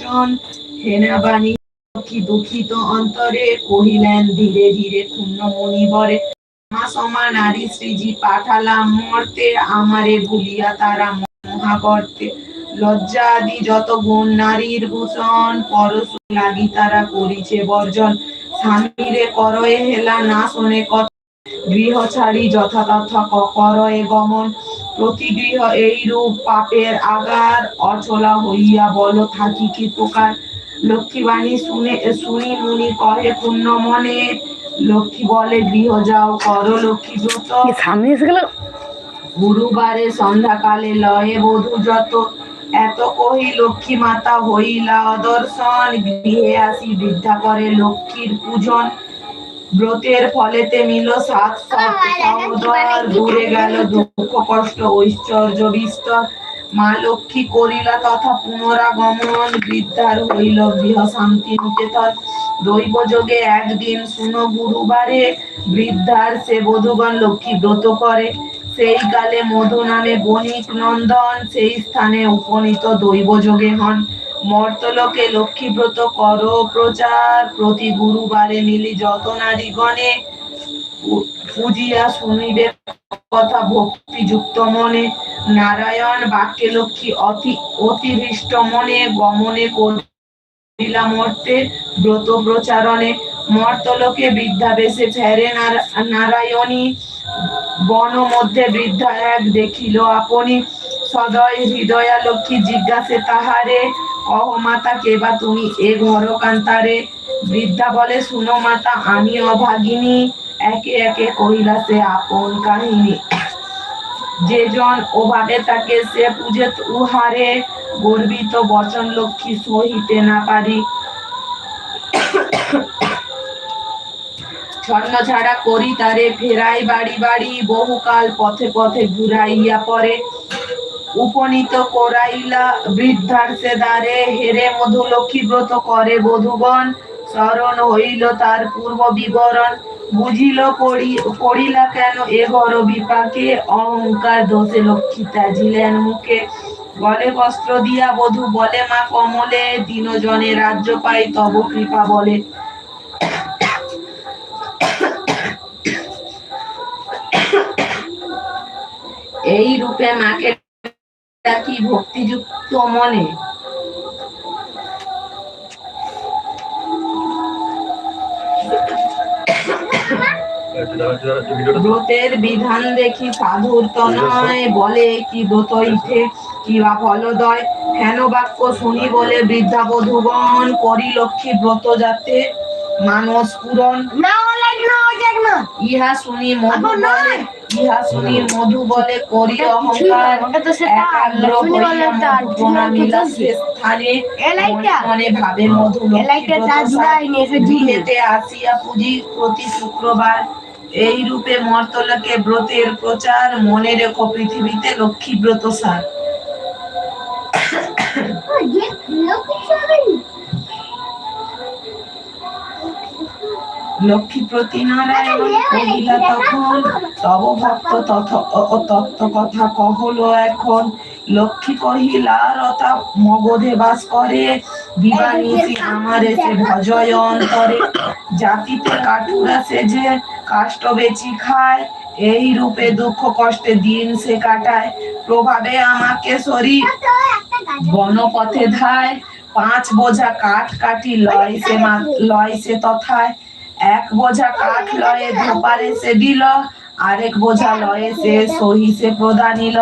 বচন হেনাবাণী কি দুঃখিত অন্তরে কহিলেন, ধীরে ধীরে ক্ষুণ্ণ মণিবরে মা সমা নারী শ্রীজি পাঠালাম মর্তে, আমারে তারা মহাগর্তে লজ্জা আদি যত গুণ নারীর ভূষণ, পরশ লাগি তারা করিছে বর্জন। স্বামীরে করয়ে হেলা না শোনে কথা, গৃহ ছাড়ি যথাতথা করয়ে গমন। প্রতি গৃহ এইরূপ পাপের আগার অচলা হইয়া বল থাকি কি প্রকার? লক্ষ্মীবাণী শুনে শুনি মুনি কহে পূর্ণ মনে। লক্ষ্মী বলে গৃহ যাও করো লক্ষ্মী ব্রত। সামনে এসে গেল? গুরুবারে সন্ধ্যাকালে লয়ে বধূ যত। এত কহি লক্ষ্মী মাতা হইলা অদর্শন। গৃহে আসি বৃদ্ধা করে লক্ষ্মীর পূজন। ব্রতের ফলেতে মিল, সাত সহোদর দূরে গেল, দুঃখ, কষ্ট, ঐশ্বর্য, বিস্তর। মা লক্ষ্মী করিলা তথা পুনরাগমন, বৃদ্ধার হইল গৃহ শান্তি নিকেতন। দৈব যোগে একদিন শুনো গুরুবারে, বৃদ্ধার সে বধুগণ লক্ষ্মী ব্রত করে। সেই কালে মধু নামে বণিক নন্দন, সেই স্থানে উপনীত দৈব যোগে হন। মর্তলোকে লক্ষ্মীব্রত কর প্রচার। প্রতি গুরুবারে মিলি যত নারীগণে পূজিয়া শুনিবে কথা ভক্তিযুক্ত মনে। নারায়ণ বাক্যে লক্ষ্মী অতি অতিহৃষ্ট মনে, গমনে করিলা মর্তে ব্রত প্রচারণে। মর্তলোকে বৃদ্ধা বেশে ফেরে নারা- নারায়ণী বন মধ্যে বৃদ্ধা এক দেখিল আপনি। সদয় হৃদয়া লক্ষ্মী জিজ্ঞাসে তাহারে, অহ মাতা কেবা তুমি এ ঘর কান্তারে বৃদ্ধা বলে, শুনো মাতা, আমি অভাগিনী। একে একে কহিলা সে আপন কাহিনী। যে জন ওভাবে তাকে সে পূজে উহারে, গর্বিত বচন লক্ষ্মী সহিতে না পারি। ছন্ন ছাড়া করি তারে, ফেরাই বাড়ি বাড়ি, বহুকাল পথে পথে ঘুরাইয়া পরে। উপনীত করাইলা বৃদ্ধার সে দ্বারে হেরে মধু লক্ষ্মী ব্রত করে বধুগণ। স্মরণ হইল তার পূর্ব বিবরণ। বুঝিল করি করিলা কেন এ ঘর বিপাকে? অহংকার দোষে লক্ষ্মী ত্যাজিলেন মুখে। বলে বস্ত্র দিয়া বধূ বলে, মা কমলে দিনজনে রাজ্য পাই, তব কৃপা বলে। এই রূপে মাকে ডাকি ভক্তিযুক্ত মনে? ব্রতের বিধান দেখি সাধুর তনয় বলে কি ব্রত ইঠে কি বা ফলদয়? হেন বাক্য শুনি বলে বৃদ্ধা বধূগণ করি লক্ষ্মী ব্রত যাতে মানস পূরণ। ইহা শুনি মধু নয়। ইহা শুনি মধু বলে করি অহংকার। একাগ্র প্রণামিলা স্থানে। মনে ভাবে মধু আসিয়া পুজি প্রতি শুক্রবার। এই রূপে মর্তলোকে ব্রতের প্রচার মনে রেখো পৃথিবীতে লক্ষ্মী ব্রত সার লক্ষ্মী প্রতি নারায়ণ তখন তব ভক্ত তথ অ- অ- তত্ত্ব কথা কহলো এখন। লক্ষ্মী কহিলা রতা মগধে বাস করে দিবানিশি আমার এসে ভজয় অন্তরে। জাতিতে কাঠুরা সেজে কাষ্ট বেচি খায়, এই রূপে দুঃখ কষ্টে দিন সে কাটায়। প্রভাবে আমাকে শরীর বনপথে ধায়। পাঁচ বোঝা কাঠ কাটি লয় সে লয় সে তথায়। এক বোঝা কাঠ লয়ে ধোপারে সে দিল আরেক বোঝা লয়ে সে সহি সে প্রদানিল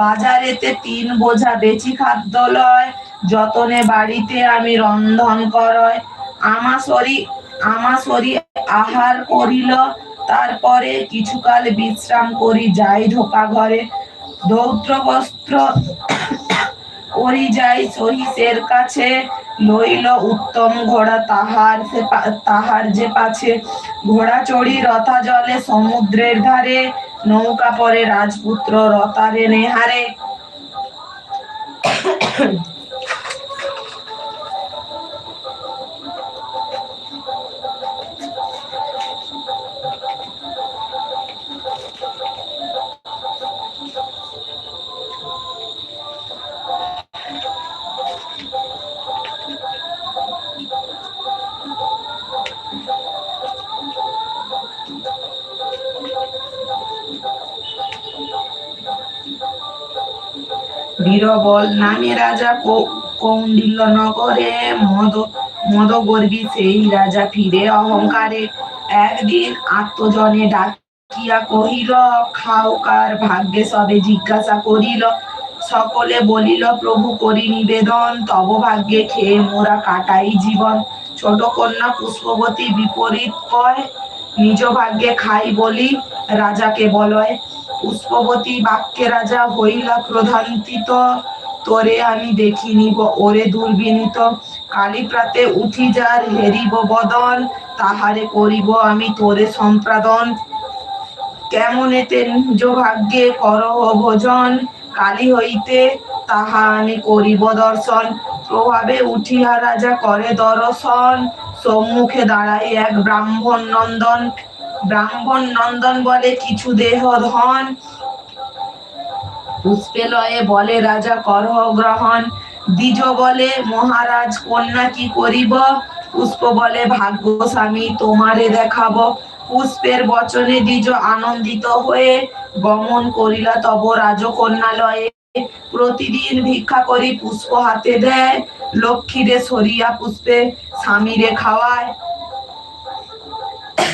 বাজারেতে তিন বোঝা বেচি খাদ্য লয়, যতনে বাড়িতে আমি রন্ধন করয়। আমা শরী আমা শরী আহার করিল, তারপরে কিছুকাল বিশ্রাম করি যাই ঢোকা ঘরে। দৌত্র বস্ত্র করি যাই সহিসের কাছে লইল উত্তম ঘোড়া তাহার সে তাহার যে পাছে। ঘোড়া চড়ি রথা জলে সমুদ্রের ধারে, নৌকা পরে রাজপুত্র রতারে নেহারে। বীরবল নামে রাজা কৌ- কৌন্ডিল্য নগরে মদ, মদগর্বী সেই রাজা ফিরে অহংকারে। একদিন আত্মজনে ডাকিয়া কহিল, খাও কার ভাগ্যে সবে জিজ্ঞাসা করিল। সকলে বলিল, প্রভু করি নিবেদন, তব ভাগ্যে খেয়ে মোরা কাটাই জীবন। ছোট কন্যা পুষ্পবতী বিপরীত কয়, নিজ ভাগ্যে খাই বলি, রাজাকে বলয়। পুষ্পবতী বাক্যে রাজা হইলা প্রধান্বিত তোরে আমি দেখি নিব ওরে দুর্বিনীত। কালী প্রাতে উঠি যার হেরিব বদন, তাহারে করিব আমি তোরে সম্পাদন কেমন এতে নিজ ভাগ্যে করহ ভোজন, কালী হইতে তাহা আমি করিব দর্শন। প্রভাবে উঠিয়া রাজা করে দর্শন, সম্মুখে দাঁড়াই এক ব্রাহ্মণ নন্দন। ব্রাহ্মণ নন্দন বলে কিছু দেহ ধন। পুষ্পে লয়ে বলে, রাজা, করহ গ্রহণ। দ্বিজ বলে, মহারাজ, কন্যা কি করিব? পুষ্প বলে ভাগ্য স্বামী তোমারে দেখাবো। পুষ্পের বচনে দ্বিজ আনন্দিত হয়ে গমন করিলা, তব রাজকন্যালয়ে প্রতিদিন ভিক্ষা করি পুষ্প হাতে দেয়। লক্ষ্মীরে সরিয়া পুষ্পে স্বামীরে খাওয়ায়।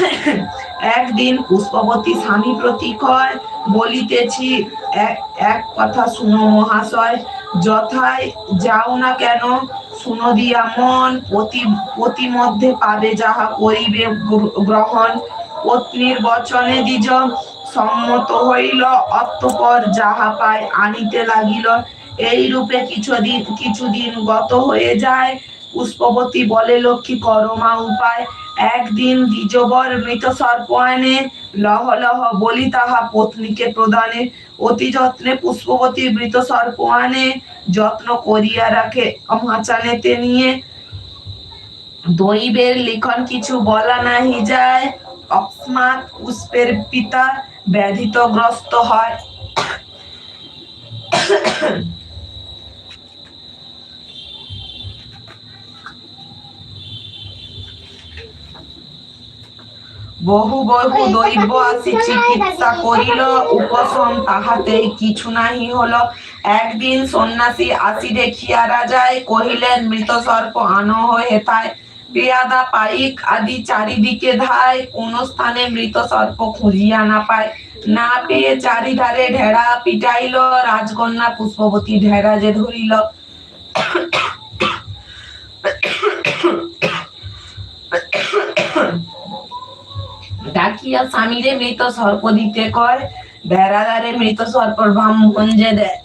একদিন পুষ্পবতী স্বামী প্রতিকয় বলিতেছি এক কথা শুনো মহাশয়, যথায় যাও না কেন? শুনো দিয়া মন, প্রতি প্রতি মধ্যে পাবে যাহা করিবে গ্রহণ। পত্নীর বচনে দ্বিজ, সম্মত হইল অতঃপর যাহা পায় আনিতে লাগিল। এই রূপে কিছুদিন কিছুদিন গত হয়ে যায়। পুষ্পবতী বলে, লক্ষ্মী করমা উপায়। একদিন দ্বিজবর মৃত সর্প আনে লহ লহ বলি তাহা পত্নীকে প্রদানে। অতি যত্নে পুষ্পবতী মৃত সর্প আনে যত্ন করিয়া রাখে মাচানেতে নিয়ে। দৈবের লিখন কিছু বলা নাহি যায়, অকস্মাৎ পুষ্পের পিতা ব্যাধিতগ্রস্ত হয়। বহু বহু দৈব আসি চিকিৎসা করিল উপশম তাহাতে কিছু নাহি হলো। একদিন সন্ন্যাসী আসি দেখিয়া রাজায় কহিলেন মৃত সর্প আনো হেথায়। পেয়াদা পাইক আদি চারিদিকে ধায় কোন স্থানে মৃত সর্প খুঁজিয়া না পায়। না পেয়ে চারিধারে ঢেড়া পিটাইল রাজকন্যা পুষ্পবতী ঢেড়া যে ধরিল। ডাকিয়া স্বামীরে মৃত সর্প দিতে কয়, বেড়াদারে মৃত সর্প ব্রাহ্মণ দেয়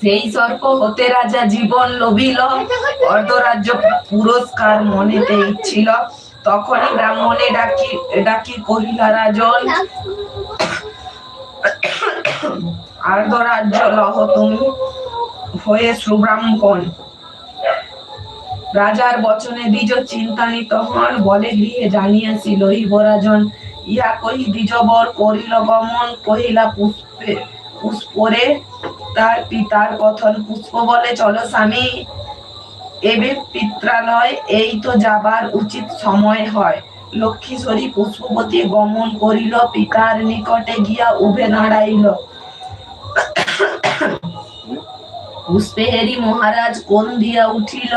সেই সর্প হতে রাজা জীবন লভিল। অর্ধরাজ্য পুরস্কার মনেতে ইচ্ছিল। তখনই ব্রাহ্মণে ডাকি ডাকি কহিলা, রাজন আর্ধরাজ্য লহ তুমি, হয়ে সুব্রাহ্মণ। রাজার বচনে দ্বিজ চিন্তানিত হন, বলে গৃহে জানিয়াছি, লহিব রাজন, ইহা কহি দ্বিজবর করিল গমন, কহিলা পুষ্পে, পুষ্পরে তার পিতার কথন পুষ্প বলে, চলো স্বামী, এবে পিত্রালয়, এই তো যাবার উচিত সময় হয় লক্ষ্মীশ্বরী পুষ্পবতী গমন করিল, পিতার নিকটে গিয়া উভে দাঁড়াইল পুষ্পেহেরি মহারাজ কোন দিয়া উঠিল?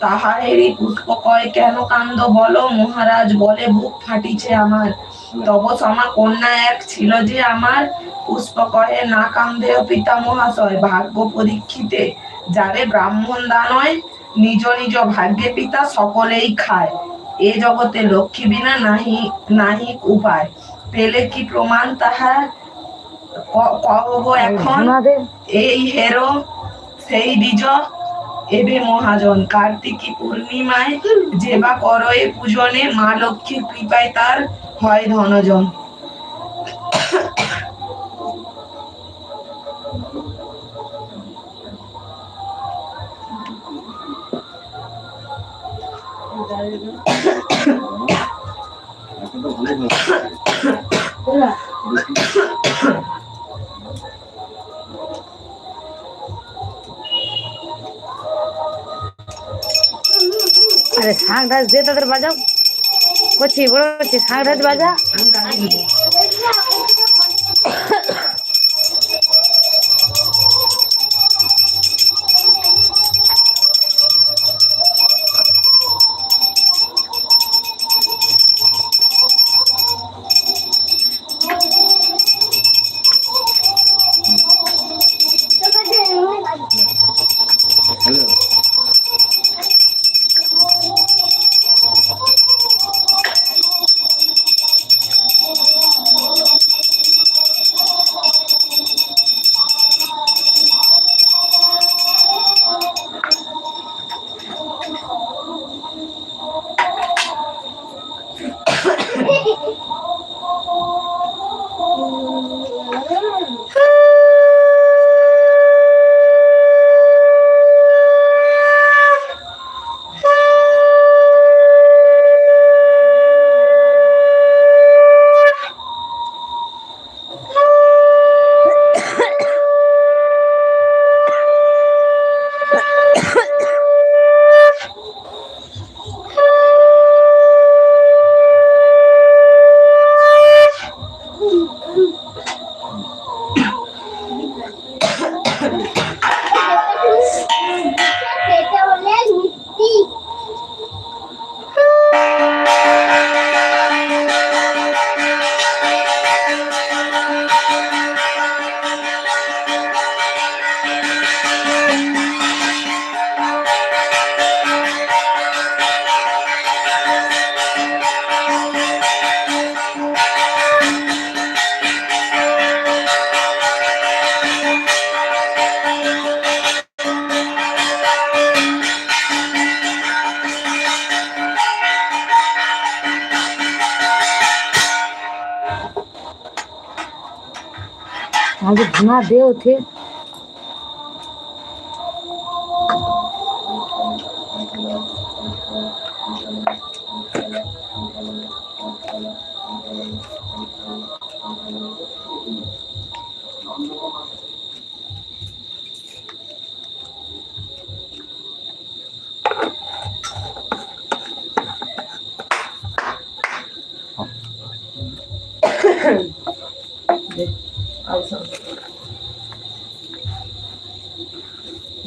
তাহারেরই পুষ্প কয় কেন কান্দ বলো? মহারাজ বলে, বুক ফাটিছে আমার। তব সমা কন্যা এক ছিল যে আমার। পুষ্প কহে না কান্দেহ পিতা মহাশয়। ভাগ্য পরীক্ষিতে, যারে ব্রাহ্মণ দানয় নিজ নিজ ভাগ্যে পিতা সকলেই খায়। এ জগতে লক্ষ্মী বিনা নাহি নাহি উপায়। পেলে কি প্রমাণ তাহা কব এখন এই হেরো সেই বীজ এবে মহাজন কার্তিকী পূর্ণিমায় যেবা এ পূজনে মা লক্ষ্মীর কৃপায় তার হয় ধনজন শাঁখ ঢাস দিয়ে তাদের বাজাও করছি বড় করছি শাঁখ ঢাস বাজা আগে ধোঁয়া Thank ওঠে।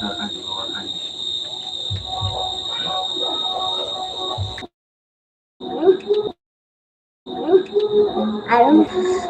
অনেক অনেক আছে নাড়াই নাড়াই মাকে দেবো আমিও খাব আর